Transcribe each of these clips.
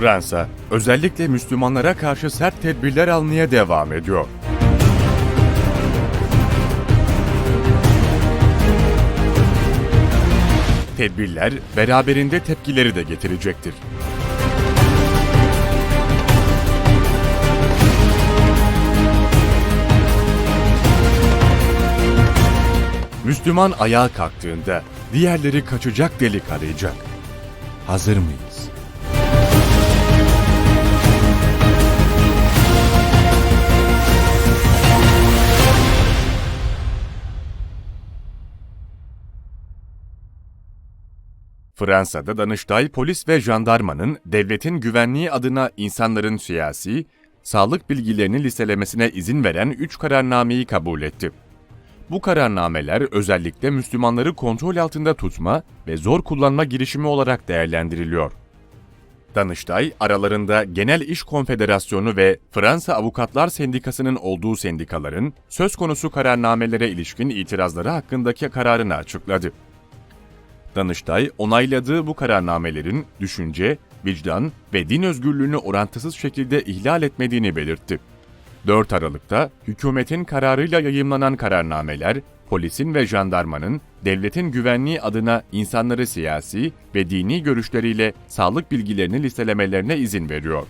Fransa, özellikle Müslümanlara karşı sert tedbirler almaya devam ediyor. Tedbirler beraberinde tepkileri de getirecektir. Müslüman ayağa kalktığında diğerleri kaçacak delik arayacak. Hazır mıyız? Fransa'da Danıştay polis ve jandarmanın devletin güvenliği adına insanların siyasi, sağlık bilgilerini listelemesine izin veren 3 kararnameyi kabul etti. Bu kararnameler özellikle Müslümanları kontrol altında tutma ve zor kullanma girişimi olarak değerlendiriliyor. Danıştay, aralarında Genel İş Konfederasyonu ve Fransa Avukatlar Sendikası'nın olduğu sendikaların söz konusu kararnamelere ilişkin itirazları hakkındaki kararını açıkladı. Danıştay, onayladığı bu kararnamelerin düşünce, vicdan ve din özgürlüğünü orantısız şekilde ihlal etmediğini belirtti. 4 Aralık'ta hükümetin kararıyla yayımlanan kararnameler, polisin ve jandarmanın devletin güvenliği adına insanları siyasi ve dini görüşleriyle sağlık bilgilerini listelemelerine izin veriyor.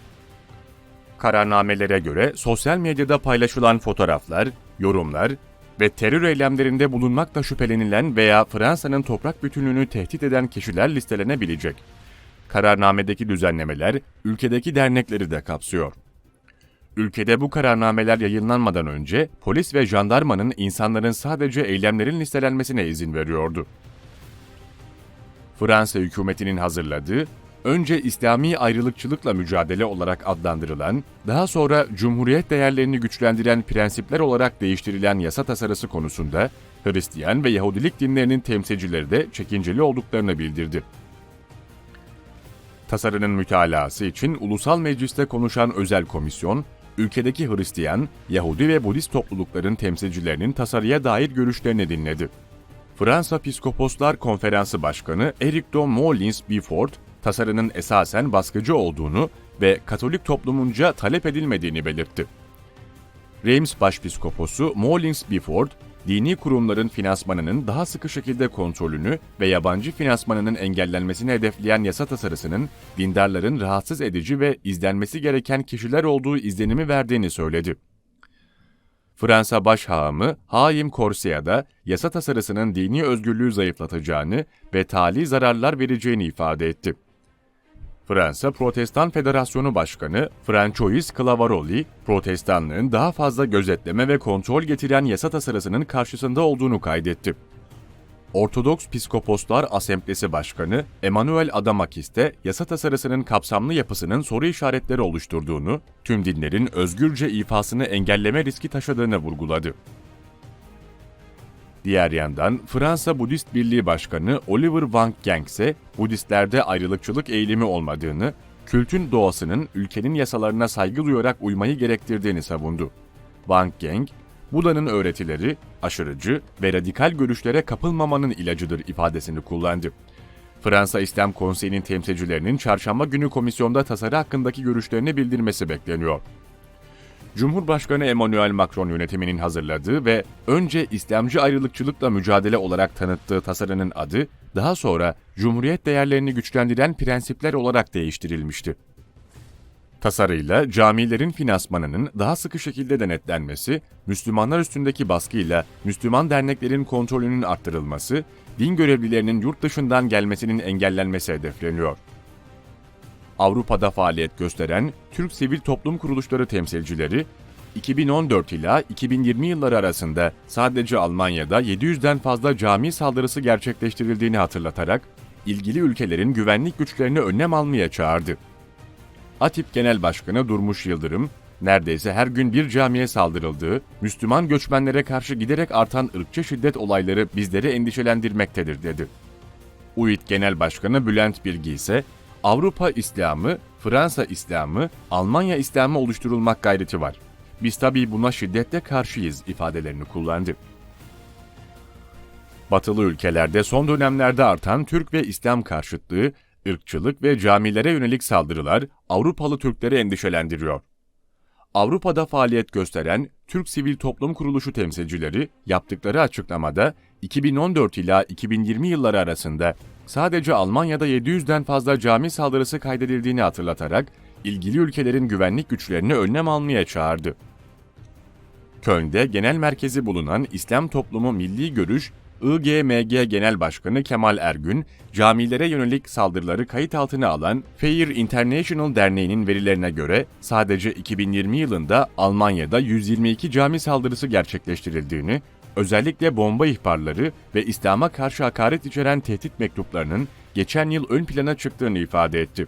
Kararnamelere göre sosyal medyada paylaşılan fotoğraflar, yorumlar ve terör eylemlerinde bulunmakla şüphelenilen veya Fransa'nın toprak bütünlüğünü tehdit eden kişiler listelenebilecek. Kararnamedeki düzenlemeler ülkedeki dernekleri de kapsıyor. Ülkede bu kararnameler yayınlanmadan önce polis ve jandarmanın insanların sadece eylemlerin listelenmesine izin veriyordu. Fransa hükümetinin hazırladığı, önce İslami ayrılıkçılıkla mücadele olarak adlandırılan, daha sonra Cumhuriyet değerlerini güçlendiren prensipler olarak değiştirilen yasa tasarısı konusunda Hristiyan ve Yahudilik dinlerinin temsilcileri de çekinceli olduklarını bildirdi. Tasarının mütalası için Ulusal Meclis'te konuşan özel komisyon, ülkedeki Hristiyan, Yahudi ve Budist toplulukların temsilcilerinin tasarıya dair görüşlerini dinledi. Fransa Piskoposlar Konferansı Başkanı Eric de Moulins Bifort, tasarının esasen baskıcı olduğunu ve Katolik toplumunca talep edilmediğini belirtti. Reims Başpiskoposu Moulins Bifort, dini kurumların finansmanının daha sıkı şekilde kontrolünü ve yabancı finansmanının engellenmesini hedefleyen yasa tasarısının dindarların rahatsız edici ve izlenmesi gereken kişiler olduğu izlenimi verdiğini söyledi. Fransa Başhahamı Haim Corsia da yasa tasarısının dini özgürlüğü zayıflatacağını ve tali zararlar vereceğini ifade etti. Fransa Protestan Federasyonu Başkanı Francois Clavaroli, protestanlığın daha fazla gözetleme ve kontrol getiren yasa tasarısının karşısında olduğunu kaydetti. Ortodoks Piskoposlar Asemblesi Başkanı Emmanuel Adamakis de yasa tasarısının kapsamlı yapısının soru işaretleri oluşturduğunu, tüm dinlerin özgürce ifasını engelleme riski taşıdığını vurguladı. Diğer yandan Fransa Budist Birliği Başkanı Oliver Wang Gang ise Budistlerde ayrılıkçılık eğilimi olmadığını, kültün doğasının ülkenin yasalarına saygı duyarak uymayı gerektirdiğini savundu. Wang Gang, Buda'nın öğretileri aşırıcı ve radikal görüşlere kapılmamanın ilacıdır ifadesini kullandı. Fransa İslam Konseyi'nin temsilcilerinin çarşamba günü komisyonda tasarı hakkındaki görüşlerini bildirmesi bekleniyor. Cumhurbaşkanı Emmanuel Macron yönetiminin hazırladığı ve önce İslamcı ayrılıkçılıkla mücadele olarak tanıttığı tasarının adı, daha sonra Cumhuriyet değerlerini güçlendiren prensipler olarak değiştirilmişti. Tasarıyla camilerin finansmanının daha sıkı şekilde denetlenmesi, Müslümanlar üstündeki baskıyla Müslüman derneklerin kontrolünün arttırılması, din görevlilerinin yurt dışından gelmesinin engellenmesi hedefleniyor. Avrupa'da faaliyet gösteren Türk Sivil Toplum Kuruluşları temsilcileri, 2014 ila 2020 yılları arasında sadece Almanya'da 700'den fazla cami saldırısı gerçekleştirildiğini hatırlatarak, ilgili ülkelerin güvenlik güçlerini önlem almaya çağırdı. ATİP Genel Başkanı Durmuş Yıldırım, neredeyse her gün bir camiye saldırıldığı, Müslüman göçmenlere karşı giderek artan ırkçı şiddet olayları bizleri endişelendirmektedir dedi. UİT Genel Başkanı Bülent Bilgi ise Avrupa İslamı, Fransa İslamı, Almanya İslamı oluşturulmak gayreti var. Biz tabii buna şiddetle karşıyız ifadelerini kullandı. Batılı ülkelerde son dönemlerde artan Türk ve İslam karşıtlığı, Irkçılık ve camilere yönelik saldırılar Avrupalı Türkleri endişelendiriyor. Avrupa'da faaliyet gösteren Türk Sivil Toplum Kuruluşu temsilcileri yaptıkları açıklamada 2014 ila 2020 yılları arasında sadece Almanya'da 700'den fazla cami saldırısı kaydedildiğini hatırlatarak ilgili ülkelerin güvenlik güçlerine önlem almaya çağırdı. Köln'de genel merkezi bulunan İslam Toplumu Milli Görüş IGMG Genel Başkanı Kemal Ergün, camilere yönelik saldırıları kayıt altına alan Fair International Derneği'nin verilerine göre sadece 2020 yılında Almanya'da 122 cami saldırısı gerçekleştirildiğini, özellikle bomba ihbarları ve İslam'a karşı hakaret içeren tehdit mektuplarının geçen yıl ön plana çıktığını ifade etti.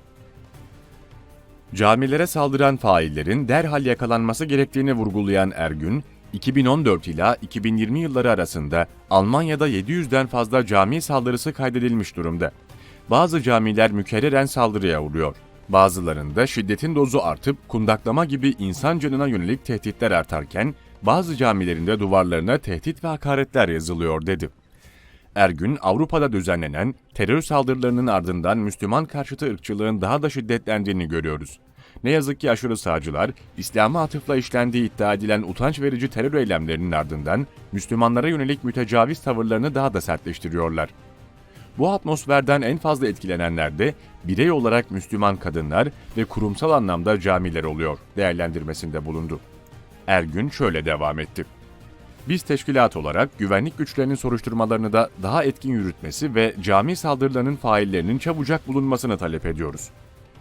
Camilere saldıran faillerin derhal yakalanması gerektiğini vurgulayan Ergün, 2014 ila 2020 yılları arasında Almanya'da 700'den fazla cami saldırısı kaydedilmiş durumda. Bazı camiler mükerreren saldırıya uğruyor. Bazılarında şiddetin dozu artıp kundaklama gibi insan canına yönelik tehditler artarken, bazı camilerinde duvarlarına tehdit ve hakaretler yazılıyor dedi. Ergün, Avrupa'da düzenlenen terör saldırılarının ardından Müslüman karşıtı ırkçılığın daha da şiddetlendiğini görüyoruz. Ne yazık ki aşırı sağcılar, İslam'a atıfla işlendiği iddia edilen utanç verici terör eylemlerinin ardından Müslümanlara yönelik mütecaviz tavırlarını daha da sertleştiriyorlar. Bu atmosferden en fazla etkilenenler de birey olarak Müslüman kadınlar ve kurumsal anlamda camiler oluyor değerlendirmesinde bulundu. Ergün şöyle devam etti. Biz teşkilat olarak güvenlik güçlerinin soruşturmalarını da daha etkin yürütmesi ve cami saldırılarının faillerinin çabucak bulunmasını talep ediyoruz.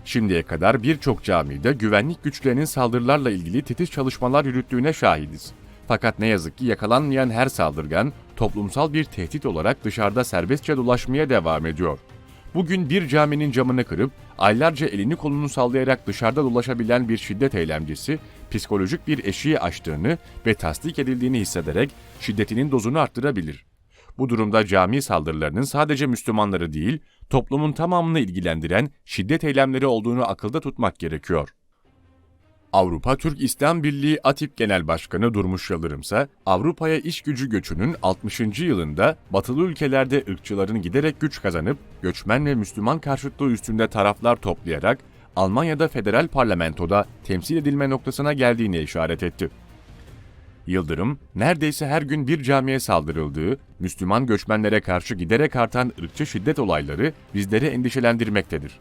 Şimdiye kadar birçok camide güvenlik güçlerinin saldırılarla ilgili titiz çalışmalar yürüttüğüne şahidiz. Fakat ne yazık ki yakalanmayan her saldırgan toplumsal bir tehdit olarak dışarıda serbestçe dolaşmaya devam ediyor. Bugün bir caminin camını kırıp aylarca elini kolunu sallayarak dışarıda dolaşabilen bir şiddet eylemcisi psikolojik bir eşiği aştığını ve tasdik edildiğini hissederek şiddetinin dozunu arttırabilir. Bu durumda cami saldırılarının sadece Müslümanları değil, toplumun tamamını ilgilendiren şiddet eylemleri olduğunu akılda tutmak gerekiyor. Avrupa Türk İslam Birliği ATİP Genel Başkanı Durmuş Yıldırım ise Avrupa'ya iş gücü göçünün 60. yılında batılı ülkelerde ırkçıların giderek güç kazanıp göçmen ve Müslüman karşıtlığı üstünde taraflar toplayarak Almanya'da federal parlamentoda temsil edilme noktasına geldiğine işaret etti. Yıldırım, neredeyse her gün bir camiye saldırıldığı, Müslüman göçmenlere karşı giderek artan ırkçı şiddet olayları bizleri endişelendirmektedir.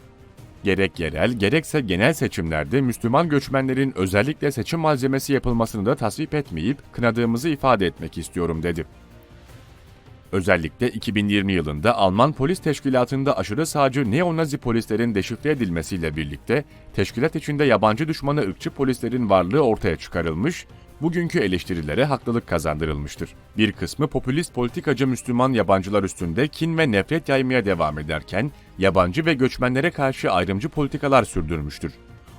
Gerek yerel gerekse genel seçimlerde Müslüman göçmenlerin özellikle seçim malzemesi yapılmasını da tasvip etmeyip kınadığımızı ifade etmek istiyorum dedi. Özellikle 2020 yılında Alman polis teşkilatında aşırı sağcı neo-nazi polislerin deşifre edilmesiyle birlikte teşkilat içinde yabancı düşmanı ırkçı polislerin varlığı ortaya çıkarılmış, bugünkü eleştirilere haklılık kazandırılmıştır. Bir kısmı popülist politikacı Müslüman yabancılar üstünde kin ve nefret yaymaya devam ederken, yabancı ve göçmenlere karşı ayrımcı politikalar sürdürmüştür.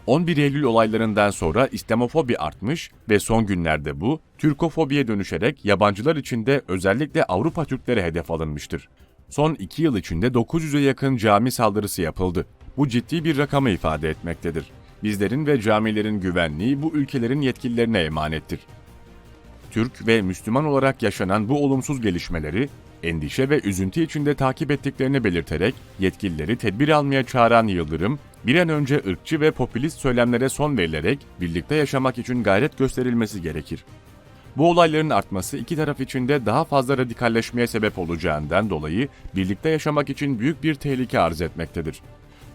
11 Eylül olaylarından sonra İslamofobi artmış ve son günlerde bu, Türkofobiye dönüşerek yabancılar içinde özellikle Avrupa Türkleri hedef alınmıştır. Son 2 yıl içinde 900'e yakın cami saldırısı yapıldı. Bu ciddi bir rakamı ifade etmektedir. Bizlerin ve camilerin güvenliği bu ülkelerin yetkililerine emanettir. Türk ve Müslüman olarak yaşanan bu olumsuz gelişmeleri endişe ve üzüntü içinde takip ettiklerini belirterek yetkilileri tedbir almaya çağıran Yıldırım, bir an önce ırkçı ve popülist söylemlere son verilerek birlikte yaşamak için gayret gösterilmesi gerekir. Bu olayların artması iki taraf için de daha fazla radikalleşmeye sebep olacağından dolayı birlikte yaşamak için büyük bir tehlike arz etmektedir.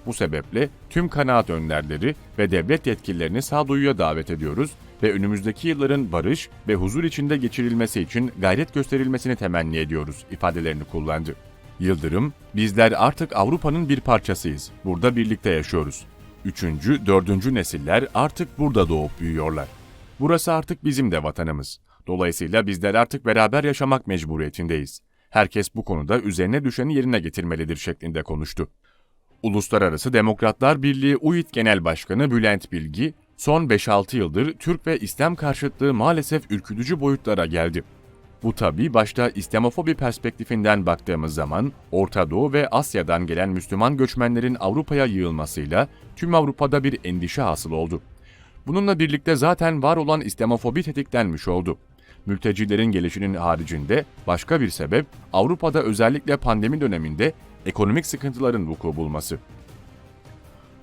Bu sebeple tüm kanaat önderleri ve devlet yetkililerini sağduyuya davet ediyoruz ve önümüzdeki yılların barış ve huzur içinde geçirilmesi için gayret gösterilmesini temenni ediyoruz ifadelerini kullandı. Yıldırım, bizler artık Avrupa'nın bir parçasıyız. Burada birlikte yaşıyoruz. Üçüncü, dördüncü nesiller artık burada doğup büyüyorlar. Burası artık bizim de vatanımız. Dolayısıyla bizler artık beraber yaşamak mecburiyetindeyiz. Herkes bu konuda üzerine düşeni yerine getirmelidir şeklinde konuştu. Uluslararası Demokratlar Birliği UİT Genel Başkanı Bülent Bilgi, son 5-6 yıldır Türk ve İslam karşıtlığı maalesef ürkütücü boyutlara geldi. Bu tabi başta İslamofobi perspektifinden baktığımız zaman Orta Doğu ve Asya'dan gelen Müslüman göçmenlerin Avrupa'ya yığılmasıyla tüm Avrupa'da bir endişe hasıl oldu. Bununla birlikte zaten var olan İslamofobi tetiklenmiş oldu. Mültecilerin gelişinin haricinde başka bir sebep Avrupa'da özellikle pandemi döneminde ekonomik sıkıntıların vuku bulması.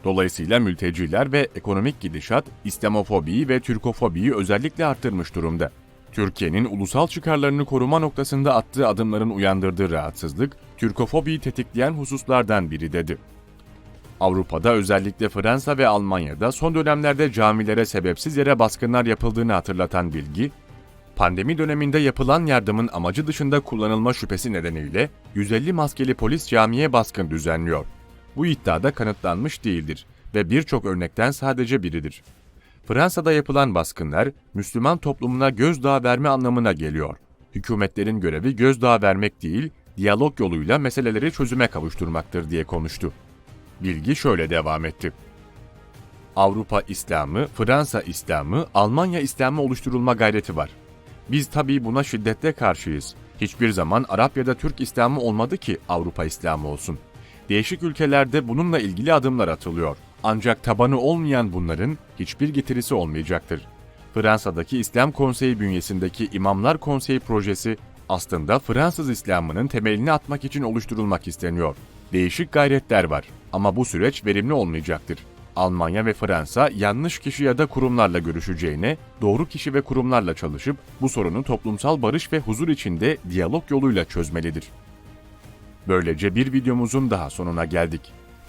Dolayısıyla mülteciler ve ekonomik gidişat İslamofobiyi ve Türkofobiyi özellikle arttırmış durumda. Türkiye'nin ulusal çıkarlarını koruma noktasında attığı adımların uyandırdığı rahatsızlık, Türkofobiyi tetikleyen hususlardan biri dedi. Avrupa'da özellikle Fransa ve Almanya'da son dönemlerde camilere sebepsiz yere baskınlar yapıldığını hatırlatan bilgi, pandemi döneminde yapılan yardımın amacı dışında kullanılma şüphesi nedeniyle 150 maskeli polis camiye baskın düzenliyor. Bu iddiada kanıtlanmış değildir ve birçok örnekten sadece biridir. Fransa'da yapılan baskınlar Müslüman toplumuna gözdağı verme anlamına geliyor. Hükümetlerin görevi gözdağı vermek değil, diyalog yoluyla meseleleri çözüme kavuşturmaktır diye konuştu. Bilgi şöyle devam etti. Avrupa İslamı, Fransa İslamı, Almanya İslamı oluşturulma gayreti var. Biz tabii buna şiddetle karşıyız. Hiçbir zaman Arap ya da Türk İslamı olmadı ki Avrupa İslamı olsun. Değişik ülkelerde bununla ilgili adımlar atılıyor. Ancak tabanı olmayan bunların hiçbir getirisi olmayacaktır. Fransa'daki İslam Konseyi bünyesindeki İmamlar Konseyi projesi aslında Fransız İslam'ının temelini atmak için oluşturulmak isteniyor. Değişik gayretler var ama bu süreç verimli olmayacaktır. Almanya ve Fransa yanlış kişi ya da kurumlarla görüşeceğine doğru kişi ve kurumlarla çalışıp bu sorunu toplumsal barış ve huzur içinde diyalog yoluyla çözmelidir. Böylece bir videomuzun daha sonuna geldik.